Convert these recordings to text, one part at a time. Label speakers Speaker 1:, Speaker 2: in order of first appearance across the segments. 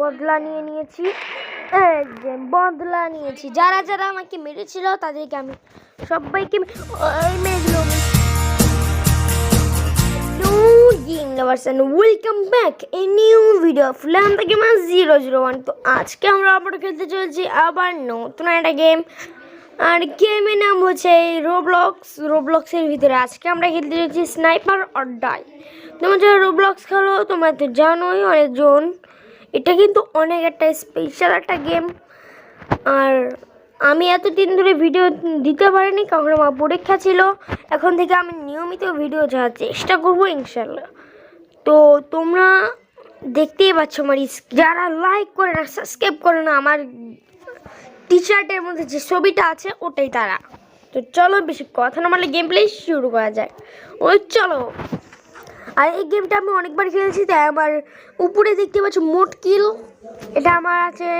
Speaker 1: বদলা নিয়ে নিয়েছি। বদলা নিয়েছি। যারা যারা আমাকে মেরেছিল, তাদেরকে আমি সবাইকে of Lamb the Gamer 001 তো আজকে আমরা খেলতে আবার নতুন একটা গেম আর রোবলক্স রোবলক্সের ভিতরে আজকে আমরা খেলতে স্নাইপার অর ডাই তোমরা যারা রোবলক্স খেলো, তোমরা তো জানোই অনেকজন এটা কিন্তু অনেক একটা স্পেশাল একটা গেম আর আমি এতদিন ধরে ভিডিও দিতে পারিনি, কারণ আমার পরীক্ষা ছিল। এখন থেকে আমি নিয়মিত ভিডিও যাওয়ার চেষ্টা করব ইনশাল্লাহ তো তোমরা দেখতেই পাচ্ছ আমার যারা লাইক করে না সাবস্ক্রাইব করে না, আমার টি শার্টের মধ্যে যে ছবিটা আছে, ওটাই তারা। তো চলো বেশি কথা না বলে গেম প্লে শুরু করা যায় ওই চলো। আর এই গেমটা আমি অনেকবার খেলেছি, তাই আমার উপরে দেখতে পাচ্ছ মোট কিল এটা আমার আছে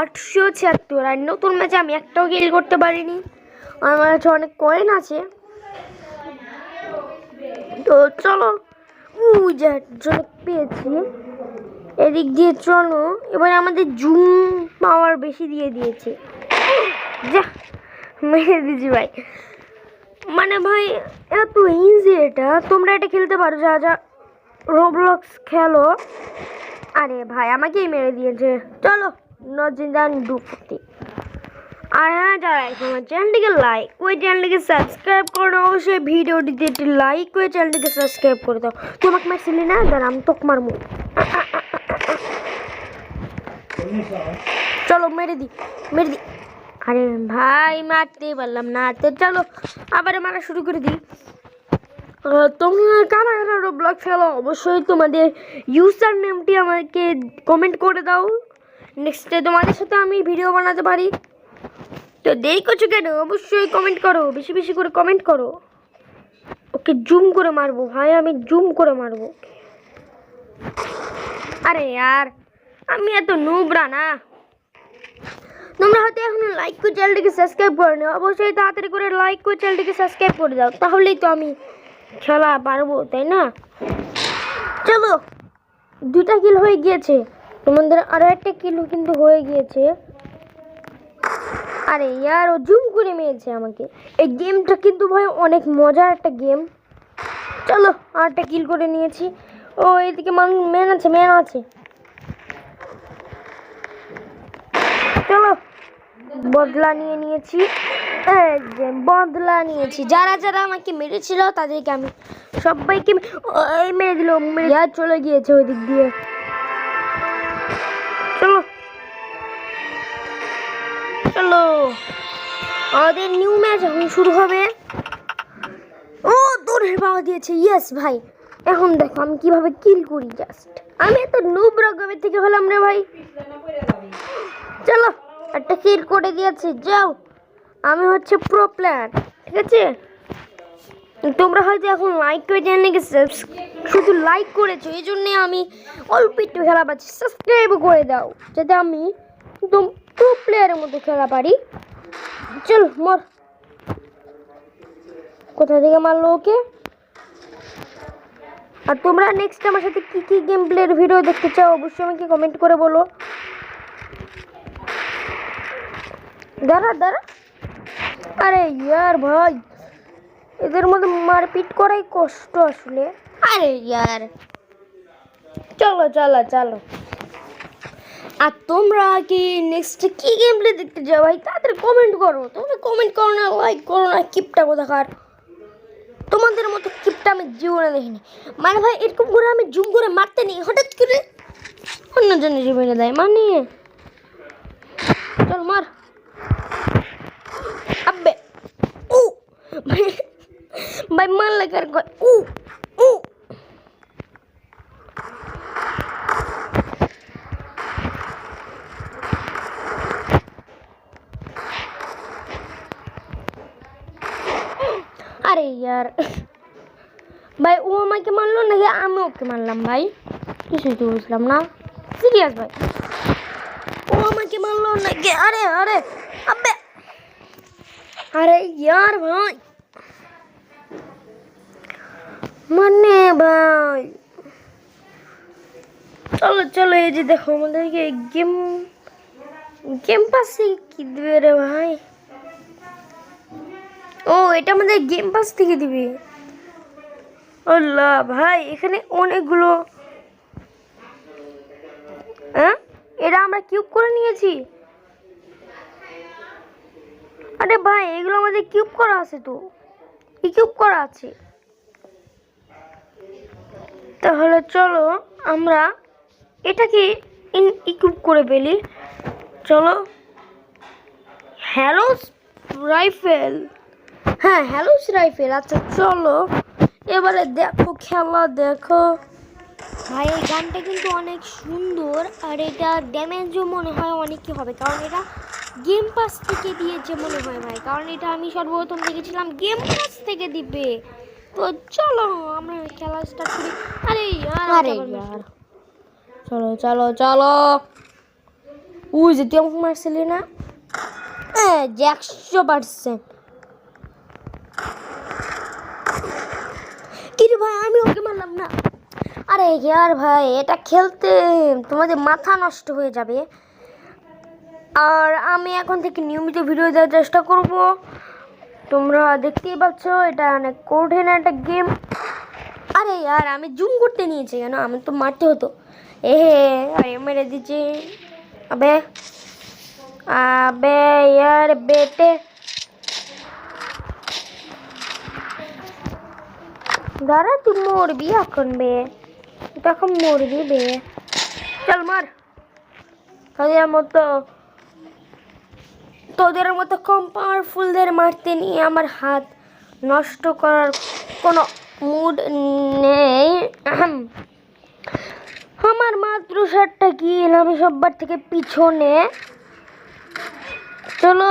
Speaker 1: আটশো ছিয়াত্তর, আর নতুন ম্যাচে আমি একটাও কিল করতে পারিনি। আমার কাছে অনেক কয়েন আছে। তো চলো জন্য পেয়েছি। এদিক দিয়ে চলো, এবার আমাদের জুম পাওয়ার বেশি দিয়ে দিয়েছে। যা মেরে দিয়েছি ভাই। মানে ভাই, এত ইজি এটা। তোমরা এটা খেলতে পারো, যা যা। রোবলক্স খেলো। আরে ভাই আমাকেই মেরে দিয়েছে। চলো নজিদান ডুপতি আর হ্যাঁ যারা এখন চ্যানেলটিকে লাইক করে চ্যানেলটিকে সাবস্ক্রাইব করো অবশ্যই ভিডিওটিতে একটি লাইক করে চ্যানেলটিকে সাবস্ক্রাইব করে দাও। তোমাকে মারছিলি না? দাঁড়া, আমি তোকে মারবো। চলো, মেরে দি মেরে দি। আরে ভাই মারতে পারলাম না। তো চলো, আবার মারা শুরু করে দিই। তোমরা কারা কারা ব্লগ খেলো অবশ্যই তোমাদের ইউজার নেমটি আমাকে কমেন্ট করে দাও। নেক্সটে তোমাদের সাথে আমি ভিডিও বানাতে পারি। তো দেরি করছ কেন? অবশ্যই কমেন্ট করো, বেশি বেশি করে কমেন্ট করো। ওকে জুম করে মারবো, ভাই, আমি জুম করে মারবো। আরে यार আমি এত নুবরা না। তোমরা হয়তো এখনও লাইক করে চ্যানেলটিকে সাবস্ক্রাইব করে নিও অবশ্যই তাড়াতাড়ি করে লাইক করে চ্যানেলটিকে সাবস্ক্রাইব করে দাও, তাহলেই তো আমি খেলা পারব, তাই না? চলো, দুটা কিল হয়ে গিয়েছে। তোমাদের আরও একটা কিল কিন্তু হয়ে গিয়েছে। আরে ইয়ার, ও জুম করে মেয়েছে আমাকে। এই গেমটা কিন্তু ভাই অনেক মজার একটা গেম চলো আর একটা কিল করে নিয়েছি। ও, এদিকে মানুষ মেন আছে মেন আছে। চলো। বদলা নিয়ে নিয়েছি। এই বদলা নিয়েছি। যারা যারা আমাকে মেরেছিল, তাদেরকে আমি সবাইকে ওই মেরে দিল আর চলে গিয়েছে ওই দিক দিয়ে। চলো। চলো। আমাদের নিউ ম্যাচ এখন শুরু হবে। ও, দৌড়ের পাওয়া দিয়েছে। ইয়েস ভাই। এখন দেখো আমি কীভাবে কিল করি জাস্ট আমি এত নুব রকমের থেকে হলাম রে ভাই। চলো। একটা কিল করে দিয়েছে, যাও। আমি হচ্ছে প্রো প্লেয়ার ঠিক আছে? তোমরা হয়তো এখন লাইক করে চ্যানেলকে শুধু লাইক করেছ, এই জন্যে আমি অল্প একটু খেলা পাচ্ছি। সাবস্ক্রাইবও করে দাও, যাতে আমি একদম প্রো প্লেয়ারের মতো খেলা পারি। চল, মর। কোথা থেকে মারলো ওকে? আর তোমরা নেক্সট আমার সাথে কী কী গেম প্লের ভিডিও দেখতে চাও, অবশ্যই আমাকে কমেন্ট করে বলো। দাঁড়া দাঁড়া। আরে ইয়ার ভাই, এদের মধ্যে মারপিট করাই কষ্ট আসলে। আরে ইয়ার। চলো চলো চলো। আর তোমরা কি নেক্সট কি গেম প্লে দেখতে যাও ভাই? তাদের কমেন্ট করো। তোমরা কমেন্ট করো না লাইক করো না কিপটা কোথাকার তোমাদের মতো কিপটা আমি জীবনে দেখিনি। মানে ভাই, এরকম করে আমি জুম করে মারতে নেই। হঠাৎ করে অন্যজনের জীবনে দেয়। মানে? চল, মার। আব্বে উ ভাই ভাই মান লাগার কয় উ উ আরে ইয়ার ভাই ও আমাকে মারলো নাকি আমি ওকে মারলাম ভাই কিছুই তো বুঝলাম না সিরিয়াস ভাই ও আমাকে মারলো নাকি আরে আরে আবে আরে ইয়ার ভাই। মানে ভাই। চলো চলো, এই যে দেখো আমাদেরকে গেম গেম পাসে কি দিবে রে ভাই? ও, এটা আমাদের গেম পাস থেকে দিবে। আল্লাহ ভাই, এখানে অনেকগুলো হ্যাঁ? এটা আমরা কিউব করে নিয়েছি। আরে ভাই, এগুলো আমাদের কিউব করা আছে তো। কিউব করা আছে? তাহলে চলো আমরা এটাকে ইকুইপ করে ফেলি। চলো। হ্যালোস রাইফেল হ্যাঁ হ্যালোস রাইফেল আচ্ছা চলো। এবারে দেখো, খেলা দেখো। ভাই, এই গানটা কিন্তু অনেক সুন্দর, আর এটা ড্যামেজও মনে হয় অনেকই হবে, কারণ এটা গেম পাস থেকে দিয়েছে মনে হয় ভাই কারণ এটা আমি সর্বপ্রথম দেখেছিলাম গেম পাস থেকে দিবে। তো চলো আমরা খেলা স্টার্ট করি। আরে
Speaker 2: আরে।
Speaker 1: চলো চলো চলো। উই যে তুই আমাকে মারছিলি না? একশো পার্সেন্ট কিন্তু ভাই আমি ওকে মারলাম না। আরে ইয়ার ভাই এটা খেলতে তোমাদের মাথা নষ্ট হয়ে যাবে। আর আমি এখন থেকে নিয়মিত ভিডিও দেওয়ার চেষ্টা করব। তোমরা দেখতেই পাচ্ছ, এটা অনেক কঠিন একটা গেম আরে আর আমি জুম করতে নিয়েছি কেন আমি তো মারতে হতো। এ হে, আরে মেরে দিচ্ছি আবে আবে ইয়ার বেটে। দাঁড়া, তুই মরবি এখন বে। তুই এখন মরবি বে। চল মার। তাদের মতো তোদের মতো কম পাওয়ারফুলদের মারতে নিয়ে আমার হাত নষ্ট করার কোনো মুড নেই। আমার মাত্র ষাটটা কিল আমি সবার থেকে পিছনে। চলো,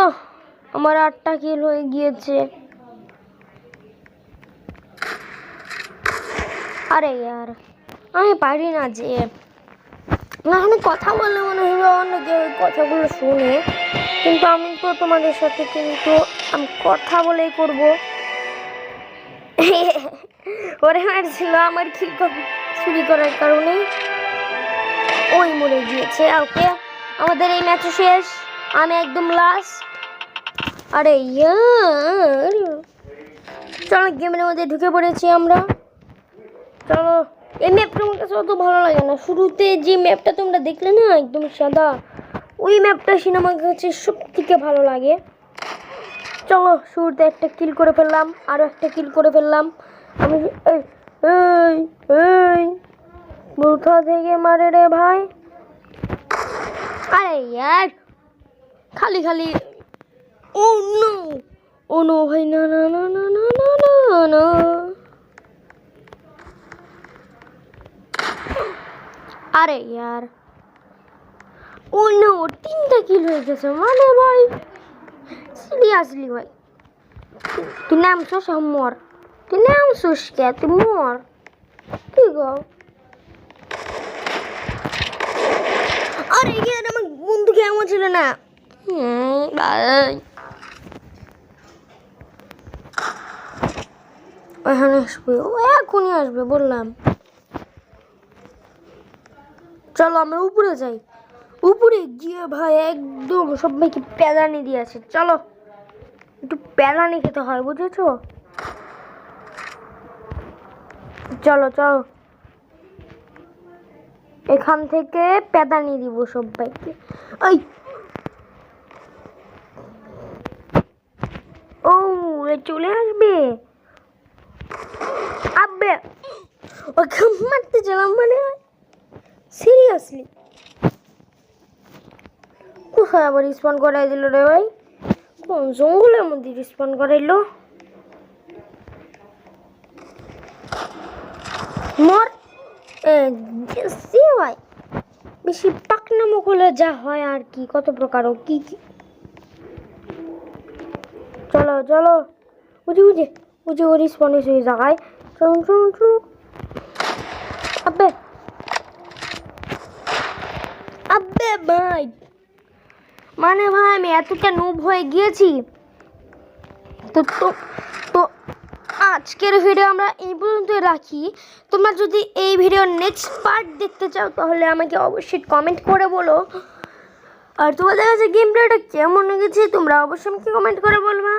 Speaker 1: আমার আটটা কিল হয়ে গিয়েছে। আরে ইয়ার, আমি পারি না যে। আমি কথা বললে মনে হবে অনেকে ওই কথাগুলো শুনে। কিন্তু আমি তো তোমাদের সাথে কিন্তু আমি কথা বলেই করব। ওরে মারছিল আমার কি চুরি করার কারণে ওই মরে গিয়েছে। ওকে, আমাদের এই ম্যাচ শেষ। আমি একদম লাস্ট আরে চলো গেমের মধ্যে ঢুকে পড়েছি আমরা। চলো, এই ম্যাপটা আমার কাছে অত ভালো লাগে না। শুরুতে যে ম্যাপটা তোমরা দেখলে না, একদম সাদা। ওই ম্যাপটা সিনেমার কাছে সব থেকে ভালো লাগে। চলো, শুরুতে একটা কিল করে ফেললাম আরও একটা কিল করে ফেললাম। আমি এই এই এই কোথা থেকে মারে রে ভাই। আরে ইয়ার, খালি খালি। ও নো ভাই, না না না না না না না না। আরে ইয়ার ও নো তিনটা কিল হয়ে গেছে মানে ভাই। সিরিয়াসলি ভাই। তুই নামছস মর। তুই নামছস কে? তুই মর। কি গো? আরে ইয়ার আমার বন্ধু কেমন ছিল না? হুম ভাই। এখানে আসবে। ও এখনই আসবে, বললাম। চলো, আমরা উপরে যাই। উপরে গিয়ে ভাই একদম সবাইকে প্যাদানি দিয়ে আছে চলো, একটু প্যাদানি খেতে হয়, বুঝেছ? চলো চলো। এখান থেকে প্যাদানি দিব সবাইকে। ওই ও চলে আসবে? আব্বে! ওকে মারতে গেলাম মানে? সিরিয়াসলি কোথায় আবার রিসপন্ড করাই দিল রে ভাই। কোন জঙ্গলের মধ্যে রিসপন্ড করাইলো? মর। সে ভাই। বেশি পাকনামো করলে যা হয় আর কি, কত প্রকার ও কি কি। চলো চলো। বুঝি বুঝি বুঝি ও রিসপন্ড হয়ে জায়গায় চলুন চলুন চলুন আব্বে। আব্বে, ভাই। মানে ভাই, আমি এতটা নুব হয়ে গিয়েছি। তো তো তো, আজকের ভিডিও আমরা এই পর্যন্ত রাখি। তোমরা যদি এই ভিডিওর নেক্সট পার্ট দেখতে চাও, তাহলে আমাকে অবশ্যই কমেন্ট করে বলো। আর তোমাদের কাছে গেম প্লেটা কেমন লেগেছে, তোমরা অবশ্যই আমাকে কমেন্ট করে বলবা।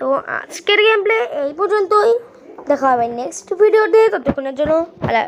Speaker 1: তো, আজকের গেম প্লে এই পর্যন্তই। দেখা হবে নেক্সট ভিডিওতে ততক্ষণের জন্য ভালো